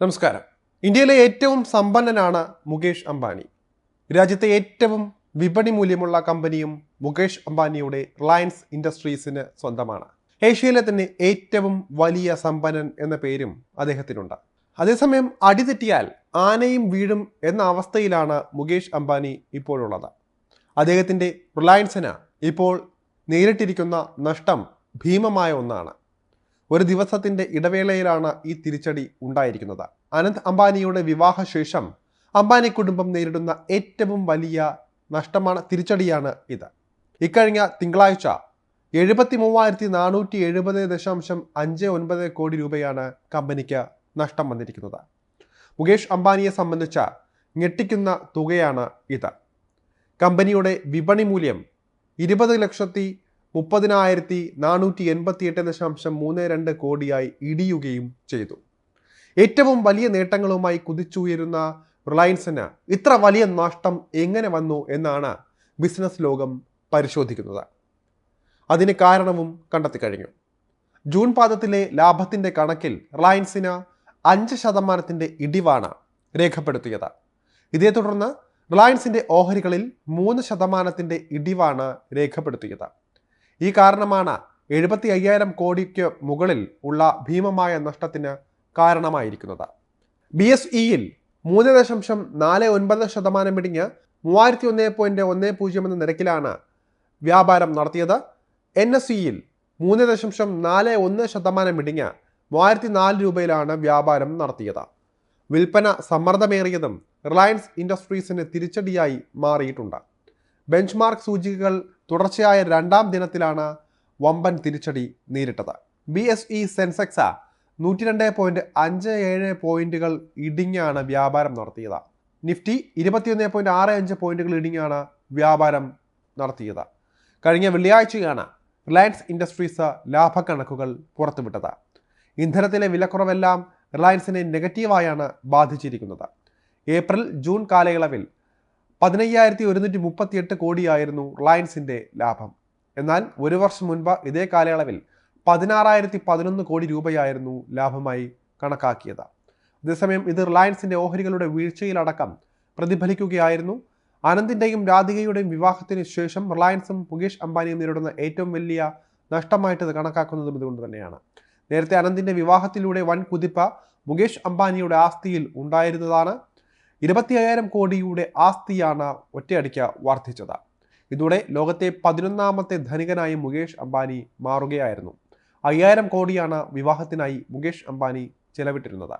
നമസ്കാരം. ഇന്ത്യയിലെ ഏറ്റവും സമ്പന്നനാണ് മുകേഷ് അംബാനി. രാജ്യത്തെ ഏറ്റവും വിപണി മൂല്യമുള്ള കമ്പനിയും മുകേഷ് അംബാനിയുടെ റിലയൻസ് ഇൻഡസ്ട്രീസിന് സ്വന്തമാണ്. ഏഷ്യയിലെ തന്നെ ഏറ്റവും വലിയ സമ്പന്നൻ എന്ന പേരും അദ്ദേഹത്തിനുണ്ട്. അതേസമയം അടിതെറ്റിയാൽ ആനയും വീഴും എന്ന അവസ്ഥയിലാണ് മുകേഷ് അംബാനി ഇപ്പോഴുള്ളത്. അദ്ദേഹത്തിന്റെ റിലയൻസിന് ഇപ്പോൾ നേരിട്ടിരിക്കുന്ന നഷ്ടം ഭീമമായ ഒന്നാണ്. ഒരു ദിവസത്തിന്റെ ഇടവേളയിലാണ് ഈ തിരിച്ചടി ഉണ്ടായിരിക്കുന്നത്. അനന്ത് അംബാനിയുടെ വിവാഹശേഷം അംബാനി കുടുംബം നേരിടുന്ന ഏറ്റവും വലിയ നഷ്ടമാണ് തിരിച്ചടിയാണ് ഇത്. ഇക്കഴിഞ്ഞ തിങ്കളാഴ്ച എഴുപത്തി മൂവായിരത്തി നാനൂറ്റി എഴുപത് ദശാംശം അഞ്ച് ഒൻപത് കോടി രൂപയാണ് കമ്പനിക്ക് നഷ്ടം വന്നിരിക്കുന്നത്. മുകേഷ് അംബാനിയെ സംബന്ധിച്ച ഞെട്ടിക്കുന്ന തുകയാണ് ഇത്. കമ്പനിയുടെ വിപണി മൂല്യം ഇരുപത് ലക്ഷത്തി മുപ്പതിനായിരത്തി നാനൂറ്റി എൺപത്തി എട്ട് ദശാംശം മൂന്ന് രണ്ട് കോടിയായി ഇടിയുകയും ചെയ്തു. ഏറ്റവും വലിയ നേട്ടങ്ങളുമായി കുതിച്ചുയരുന്ന റിലയൻസിന് ഇത്ര വലിയ നഷ്ടം എങ്ങനെ വന്നു എന്നാണ് ബിസിനസ് ലോകം പരിശോധിക്കുന്നത്. അതിന് കാരണവും കണ്ടെത്തി കഴിഞ്ഞു. ജൂൺ പാദത്തിലെ ലാഭത്തിന്റെ കണക്കിൽ റിലയൻസിന് അഞ്ച് ശതമാനത്തിന്റെ ഇടിവാണ് രേഖപ്പെടുത്തിയത്. ഇതേ തുടർന്ന് റിലയൻസിന്റെ ഓഹരികളിൽ മൂന്ന് ശതമാനത്തിന്റെ ഇടിവാണ് രേഖപ്പെടുത്തിയത്. ഈ കാരണമാണ് എഴുപത്തി അയ്യായിരം കോടിക്ക് മുകളിൽ ഉള്ള ഭീമമായ നഷ്ടത്തിന് കാരണമായിരിക്കുന്നത്. ബി എസ് ഇയിൽ മൂന്ന് ദശാംശം നാല് ഒൻപത് ശതമാനം ഇടിഞ്ഞ് മൂവായിരത്തി ഒന്ന് പോയിന്റ് ഒന്ന് പൂജ്യം എന്ന നിരക്കിലാണ് വ്യാപാരം നടത്തിയത്. എൻ എസ് സിയിൽ മൂന്ന് ദശാംശം നാല് ഒന്ന് ശതമാനം ഇടിഞ്ഞ് മൂവായിരത്തി നാല് രൂപയിലാണ് വ്യാപാരം നടത്തിയത്. വിൽപ്പന സമ്മർദ്ദമേറിയതും റിലയൻസ് ഇൻഡസ്ട്രീസിന് തിരിച്ചടിയായി മാറിയിട്ടുണ്ട്. ബെഞ്ച് മാർക്ക് സൂചികകൾ തുടർച്ചയായ രണ്ടാം ദിനത്തിലാണ് വമ്പൻ തിരിച്ചടി നേരിട്ടത്. ബി എസ് ഇ സെൻസെക്സ നൂറ്റി രണ്ട് പോയിന്റ് അഞ്ച് ഏഴ് പോയിന്റുകൾ ഇടിഞ്ഞാണ് വ്യാപാരം നടത്തിയത്. നിഫ്റ്റി ഇരുപത്തിയൊന്ന് പോയിന്റ് ആറ് അഞ്ച് പോയിന്റുകൾ ഇടിഞ്ഞാണ് വ്യാപാരം നടത്തിയത്. കഴിഞ്ഞ വെള്ളിയാഴ്ചയാണ് റിലയൻസ് ഇൻഡസ്ട്രീസ് ലാഭക്കണക്കുകൾ പുറത്തുവിട്ടത്. ഇന്ധനത്തിലെ വിലക്കുറവെല്ലാം റിലയൻസിനെ നെഗറ്റീവായാണ് ബാധിച്ചിരിക്കുന്നത്. ഏപ്രിൽ ജൂൺ കാലയളവിൽ പതിനയ്യായിരത്തി ഒരുന്നൂറ്റി മുപ്പത്തിയെട്ട് കോടിയായിരുന്നു റിലയൻസിന്റെ ലാഭം. എന്നാൽ ഒരു വർഷം മുൻപ് ഇതേ കാലയളവിൽ പതിനാറായിരത്തി പതിനൊന്ന് കോടി രൂപയായിരുന്നു ലാഭമായി കണക്കാക്കിയത്. അതേസമയം ഇത് റിലയൻസിന്റെ ഓഹരികളുടെ വീഴ്ചയിലടക്കം പ്രതിഫലിക്കുകയായിരുന്നു. ആനന്ദിന്റെയും രാധികയുടെയും വിവാഹത്തിന് ശേഷം റിലയൻസും മുകേഷ് അംബാനിയും നേരിടുന്ന ഏറ്റവും വലിയ നഷ്ടമായിട്ട് ഇത് കണക്കാക്കുന്നതും ഇതുകൊണ്ട് തന്നെയാണ്. നേരത്തെ അനന്തിന്റെ വിവാഹത്തിലൂടെ വൻ കുതിപ്പ് മുകേഷ് അംബാനിയുടെ ആസ്തിയിൽ ഉണ്ടായിരുന്നതാണ്. ഇരുപത്തി അയ്യായിരം കോടിയുടെ ആസ്തിയാണ് ഒറ്റയടിക്ക് വർദ്ധിച്ചത്. ഇതോടെ ലോകത്തെ പതിനൊന്നാമത്തെ ധനികനായ മുകേഷ് അംബാനി മാറുകയായിരുന്നു. അയ്യായിരം കോടിയാണ് വിവാഹത്തിനായി മുകേഷ് അംബാനി ചെലവിട്ടിരുന്നത്.